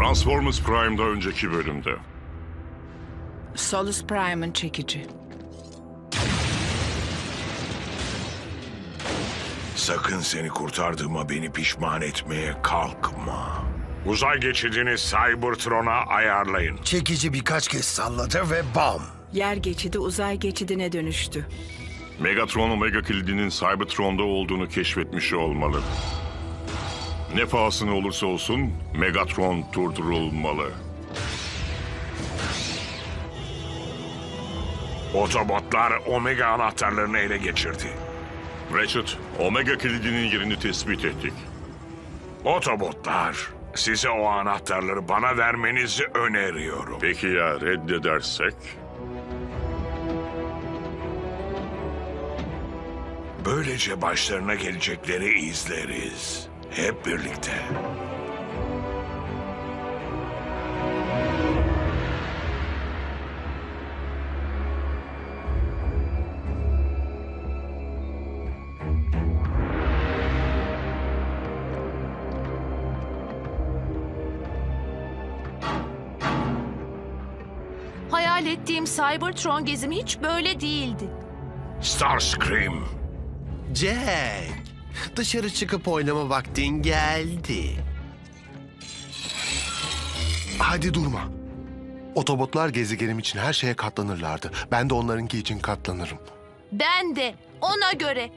Transformers Prime'da önceki bölümde. Solus Prime'ın çekici. Sakın seni kurtardığıma beni pişman etmeye kalkma. Uzay geçidini Cybertron'a ayarlayın. Çekici birkaç kez salladı ve bam. Yer geçidi uzay geçidine dönüştü. Megatron Omega kilidinin Cybertron'da olduğunu keşfetmiş olmalı. Ne pahasına olursa olsun Megatron durdurulmalı. Otobotlar Omega anahtarlarını ele geçirdi. Ratchet, Omega kilidinin yerini tespit ettik. Otobotlar, size o anahtarları bana vermenizi öneriyorum. Peki ya reddedersek? Böylece başlarına gelecekleri izleriz. Hep birlikte. Hayal ettiğim Cybertron gezimi hiç böyle değildi. Starscream, Jack, dışarı çıkıp oynama vaktin geldi. Hadi durma. Otobotlar gezegenim için her şeye katlanırlardı. Ben de onlarınki için katlanırım. Ben de ona göre.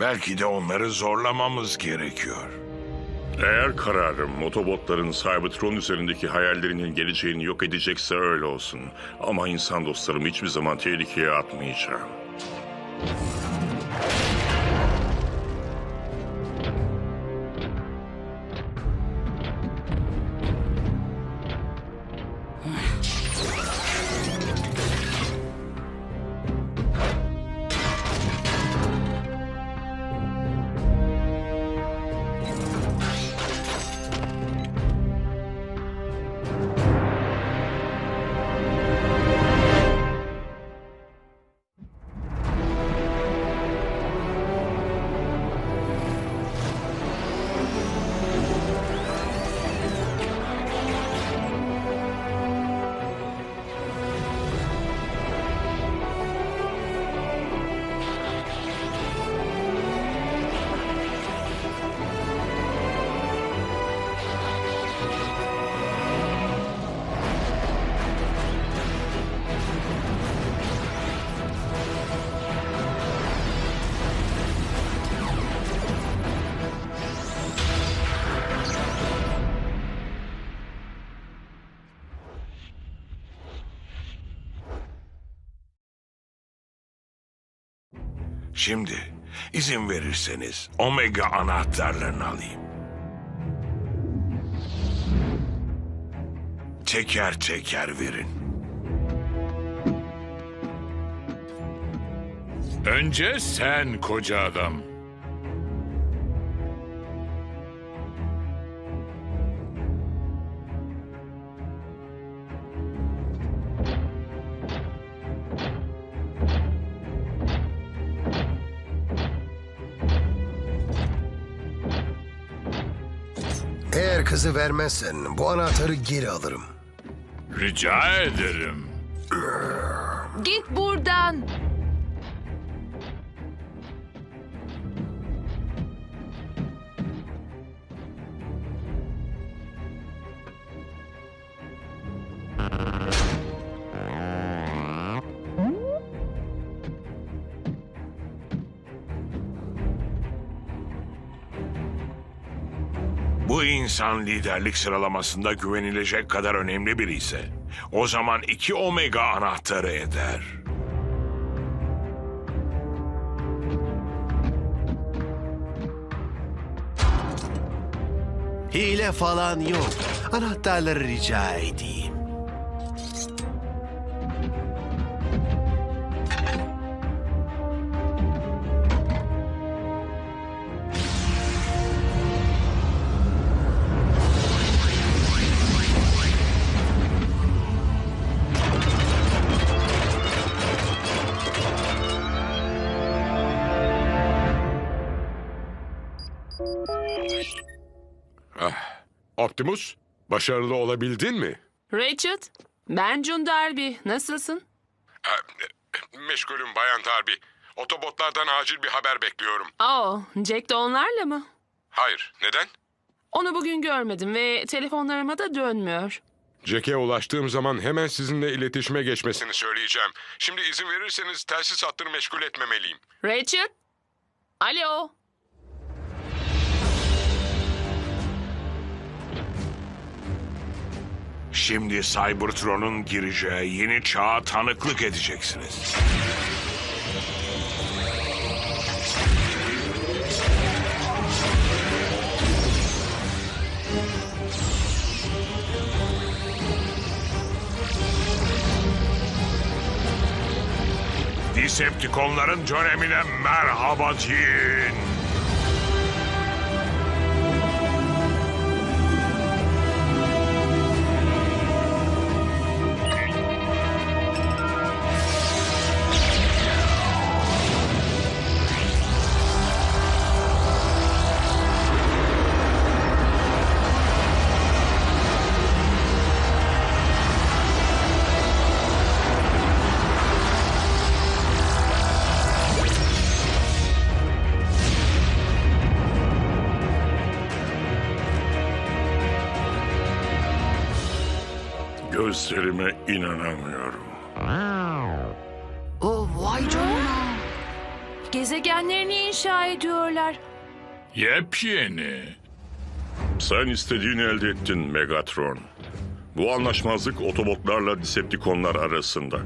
belki de onları zorlamamız gerekiyor. Eğer kararım Otobotların Cybertron üzerindeki hayallerinin geleceğini yok edecekse öyle olsun. Ama insan dostlarımı hiçbir zaman tehlikeye atmayacağım. Şimdi izin verirseniz Omega anahtarlarını alayım. Teker teker verin. Önce sen koca adam. Kızı vermezsen bu anahtarı geri alırım. Rica ederim. Git buradan. Bu insan liderlik sıralamasında güvenilecek kadar önemli biri ise o zaman iki Omega anahtarı eder. Hile falan yok. Anahtarları rica edeyim. Optimus, başarılı olabildin mi? Richard, ben June Darby. Nasılsın? Meşgulüm Bayan Darby. Otobotlardan acil bir haber bekliyorum. Oh, Jack de onlarla mı? Hayır, neden? Onu bugün görmedim ve telefonlarıma da dönmüyor. Jack'e ulaştığım zaman hemen sizinle iletişime geçmesini söyleyeceğim. Şimdi izin verirseniz telsiz hattını meşgul etmemeliyim. Richard? Alo? Şimdi Cybertron'un gireceği yeni çağa tanıklık edeceksiniz. Decepticonların dönemine merhaba deyin. Gözlerime inanamıyorum. Oh vay canına. Gezegenlerini inşa ediyorlar. Yepyeni. Sen istediğini elde ettin Megatron. Bu anlaşmazlık Otobotlarla Decepticonlar arasında.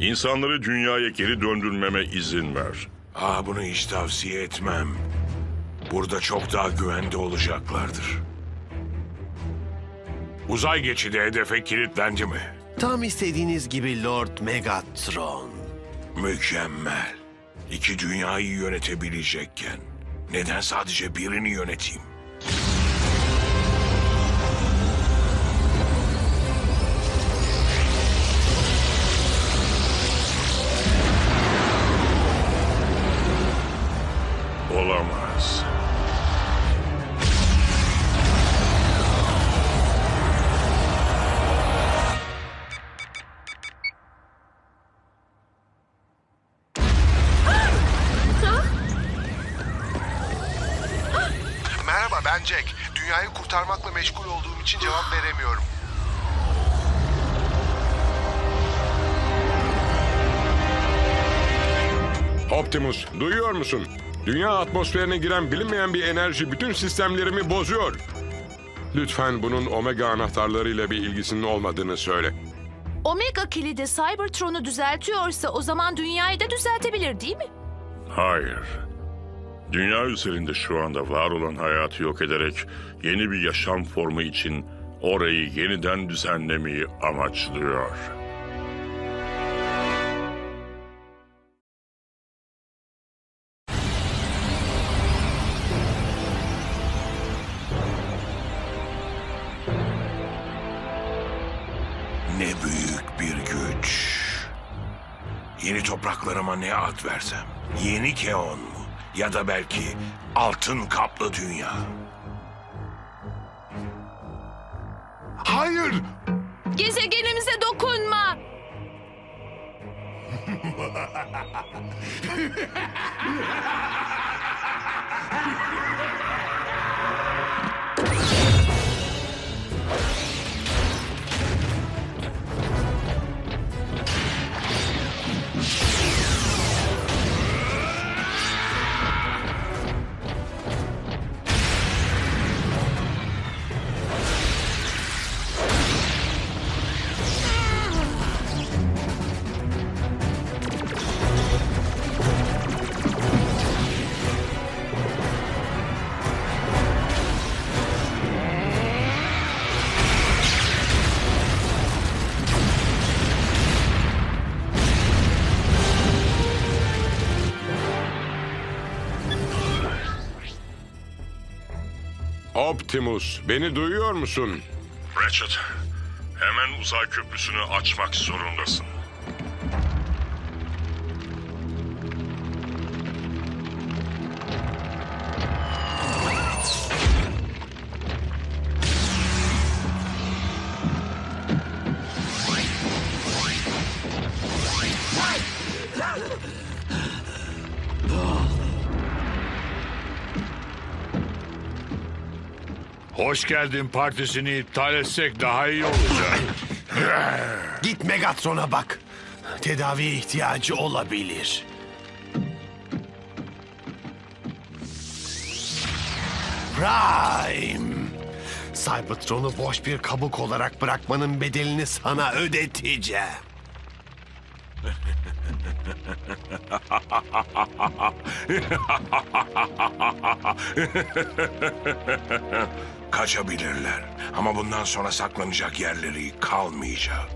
İnsanları dünyaya geri döndürmeme izin ver. Aa bunu hiç tavsiye etmem. Burada çok daha güvende olacaklardır. Uzay geçidi hedefe kilitlendi mi? Tam istediğiniz gibi Lord Megatron. Mükemmel. İki dünyayı yönetebilecekken neden sadece birini yöneteyim? Olamaz. Ben Jack. Dünyayı kurtarmakla meşgul olduğum için cevap veremiyorum. Optimus, duyuyor musun? Dünya atmosferine giren bilinmeyen bir enerji bütün sistemlerimi bozuyor. Lütfen bunun Omega anahtarlarıyla bir ilgisinin olmadığını söyle. Omega kilidi Cybertron'u düzeltiyorsa o zaman dünyayı da düzeltebilir değil mi? Hayır. Dünya üzerinde şu anda var olan hayatı yok ederek yeni bir yaşam formu için orayı yeniden düzenlemeyi amaçlıyor. Ne büyük bir güç. Yeni topraklarıma ne ad versem? Yeni Keon? Ya da belki altın kaplı dünya. Hayır! Gezegenimize dokunma. Optimus, beni duyuyor musun? Ratchet, hemen uzay köprüsünü açmak zorundasın. Hoş geldin partisini iptal etsek daha iyi olacak. Git Megatron'a bak. Tedaviye ihtiyacı olabilir. Prime. Cybertron'u boş bir kabuk olarak bırakmanın bedelini sana ödeteceğim. Kaçabilirler ama bundan sonra saklanacak yerleri kalmayacak.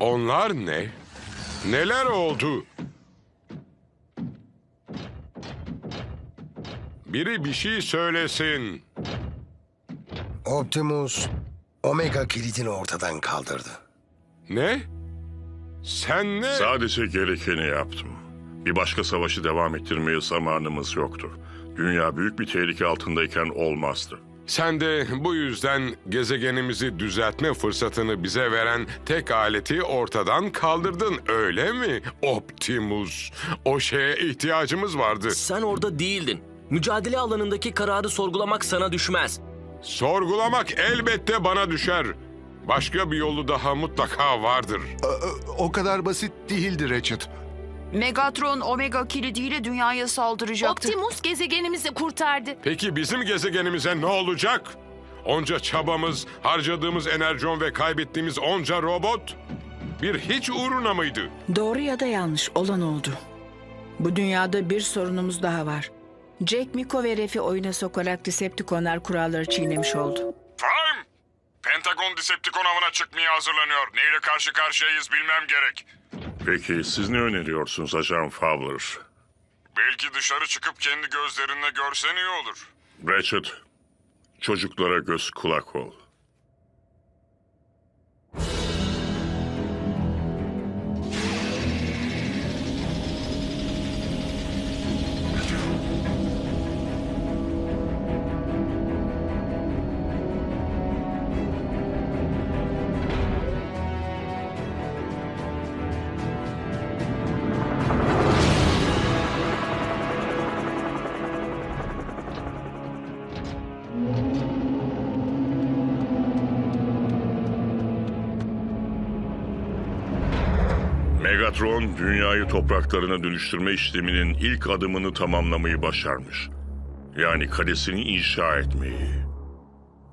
Onlar ne? Neler oldu? Biri bir şey söylesin. Optimus Omega kilidini ortadan kaldırdı. Ne? Sen ne? Sadece gerekeni yaptım. Bir başka savaşı devam ettirmeye zamanımız yoktu. Dünya büyük bir tehlike altındayken olmazdı. Sen de bu yüzden gezegenimizi düzeltme fırsatını bize veren tek aleti ortadan kaldırdın öyle mi? Optimus. O şeye ihtiyacımız vardı. Sen orada değildin. Mücadele alanındaki kararı sorgulamak sana düşmez. Sorgulamak elbette bana düşer. Başka bir yolu daha mutlaka vardır. O kadar basit değildi Ratchet. Megatron Omega kilidiyle dünyaya saldıracaktı. Optimus gezegenimizi kurtardı. Peki bizim gezegenimize ne olacak? Onca çabamız, harcadığımız enerjon ve kaybettiğimiz onca robot bir hiç uğruna mıydı? Doğru ya da yanlış olan oldu. Bu dünyada bir sorunumuz daha var. Jack, Miko ve Ref'i oyuna sokarak Decepticonlar kuralları çiğnemiş oldu. Pentagon Decepticon avına çıkmaya hazırlanıyor. Neyle karşı karşıyayız bilmem gerek. Peki siz ne öneriyorsunuz Ajan Fowler? Belki dışarı çıkıp kendi gözlerinle görsen iyi olur. Ratchet, çocuklara göz kulak ol. Megatron, dünyayı topraklarına dönüştürme işleminin ilk adımını tamamlamayı başarmış. Yani kalesini inşa etmeyi.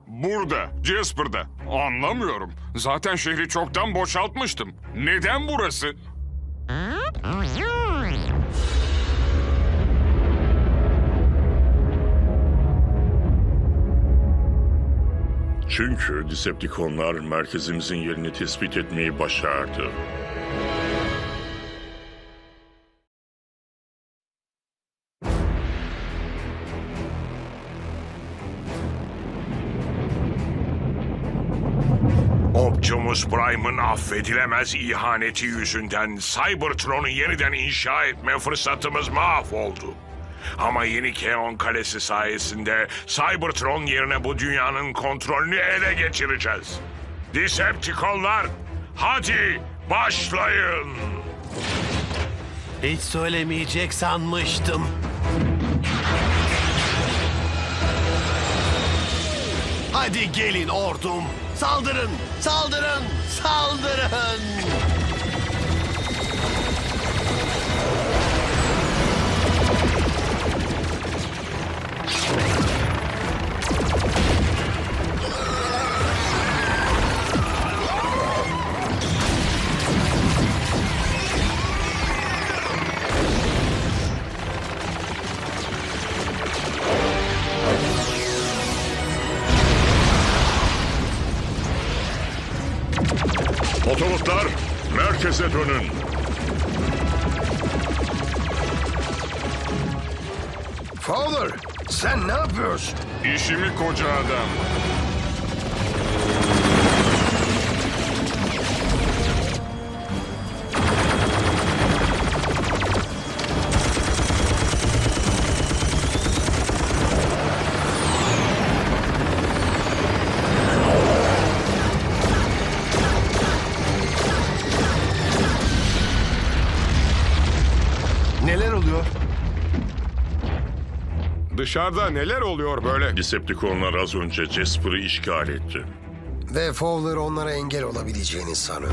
Burada, Jasper'da. Anlamıyorum. Zaten şehri çoktan boşaltmıştım. Neden burası? Çünkü Decepticonlar merkezimizin yerini tespit etmeyi başardı. Optimus Prime'ın affedilemez ihaneti yüzünden Cybertron'u yeniden inşa etme fırsatımız mahvoldu. Ama yeni Keon Kalesi sayesinde Cybertron yerine bu dünyanın kontrolünü ele geçireceğiz. Decepticonlar, hadi başlayın. Hiç söylemeyecek sanmıştım. Hadi gelin ordum. Saldırın, saldırın, saldırın. Otobotlar, merkeze dönün. Fowler sen ne yapıyorsun? İşimi koca adam. Neler oluyor? Dışarıda neler oluyor böyle? Decepticonlar az önce Jasper'ı işgal etti. Ve Fowler onlara engel olabileceğini sanıyor.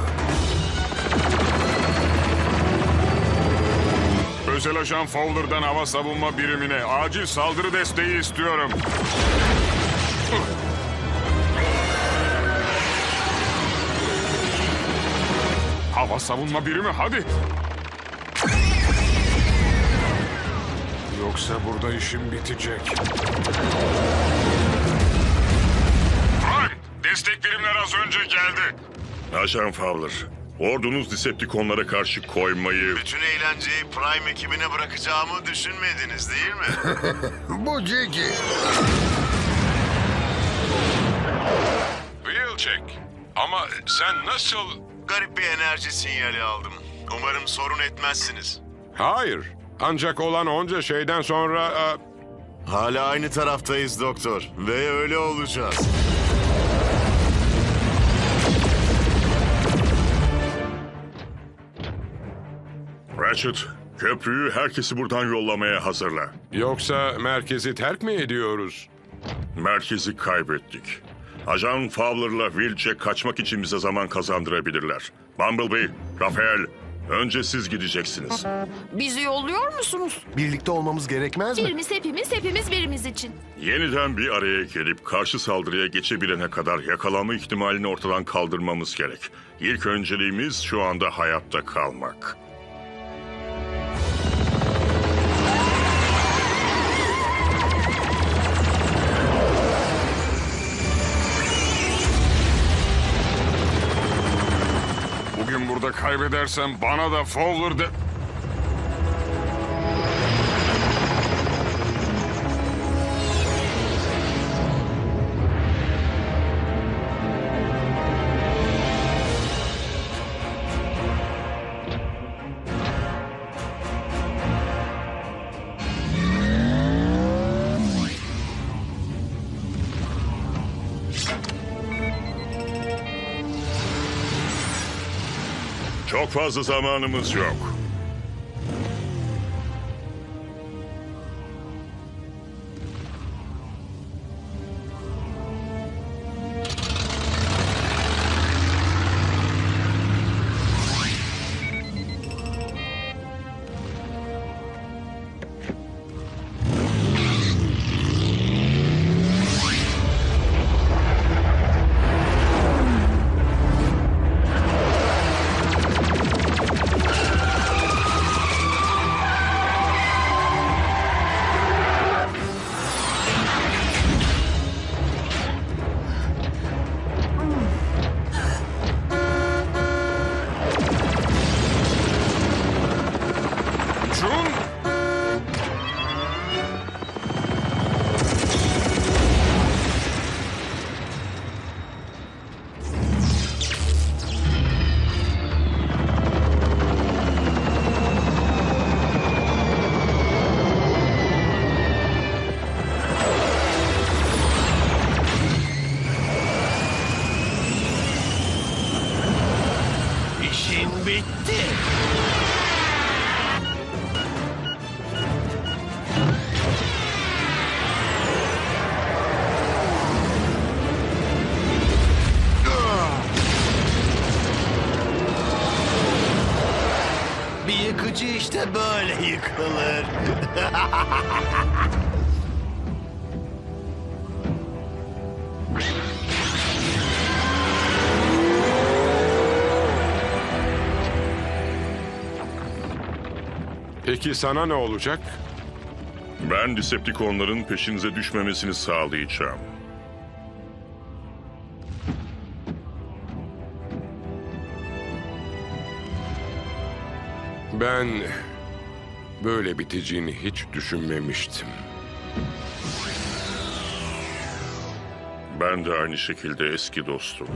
Özel ajan Fowler'dan hava savunma birimine acil saldırı desteği istiyorum. Hava savunma birimi hadi. Yoksa burada işim bitecek. Prime, destek birimler az önce geldi. Ajan Fowler, ordunuz Decepticonlara karşı koymayı... Bütün eğlenceyi Prime ekibine bırakacağımı düşünmediniz değil mi? Bu Jackie. Wheel check. Ama sen nasıl... Garip bir enerji sinyali aldım. Umarım sorun etmezsiniz. Hayır. Ancak olan onca şeyden sonra... e, Hala aynı taraftayız doktor. Ve öyle olacağız. Ratchet, köprüyü herkesi buradan yollamaya hazırla. Yoksa merkezi terk mi ediyoruz? Merkezi kaybettik. Ajan Fowler'la Wilczek kaçmak için bize zaman kazandırabilirler. Bumblebee, Rafael, önce siz gideceksiniz. Bizi yolluyor musunuz? Birlikte olmamız gerekmez mi? Birimiz hepimiz, hepimiz birimiz için. Yeniden bir araya gelip karşı saldırıya geçebilene kadar yakalanma ihtimalini ortadan kaldırmamız gerek. İlk önceliğimiz şu anda hayatta kalmak. Kaybedersem bana da Fowler de... Çok fazla zamanımız yok. İşte böyle yıkılır. Peki sana ne olacak? Ben Decepticonların peşinize düşmemesini sağlayacağım. Ben böyle biteceğini hiç düşünmemiştim. Ben de aynı şekilde eski dostum.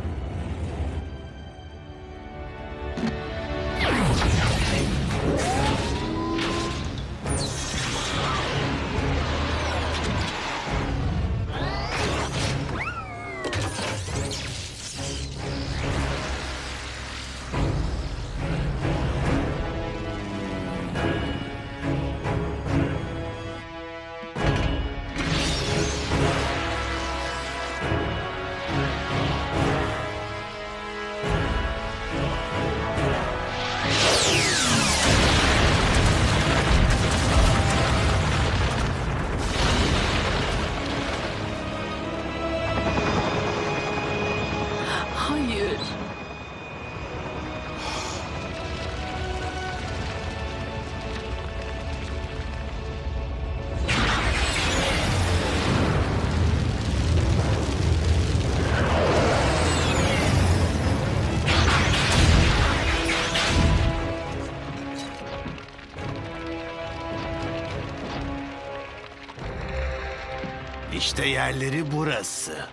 İşte yerleri burası.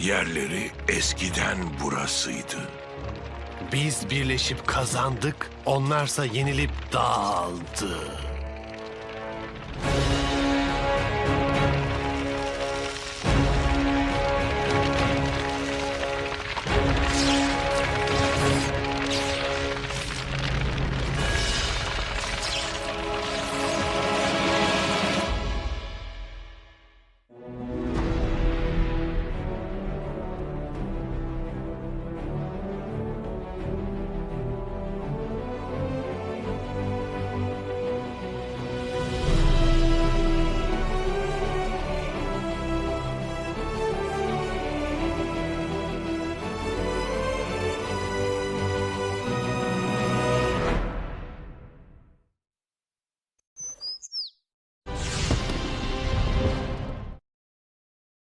Yerleri eskiden burasıydı. Biz birleşip kazandık, onlarsa yenilip dağıldı.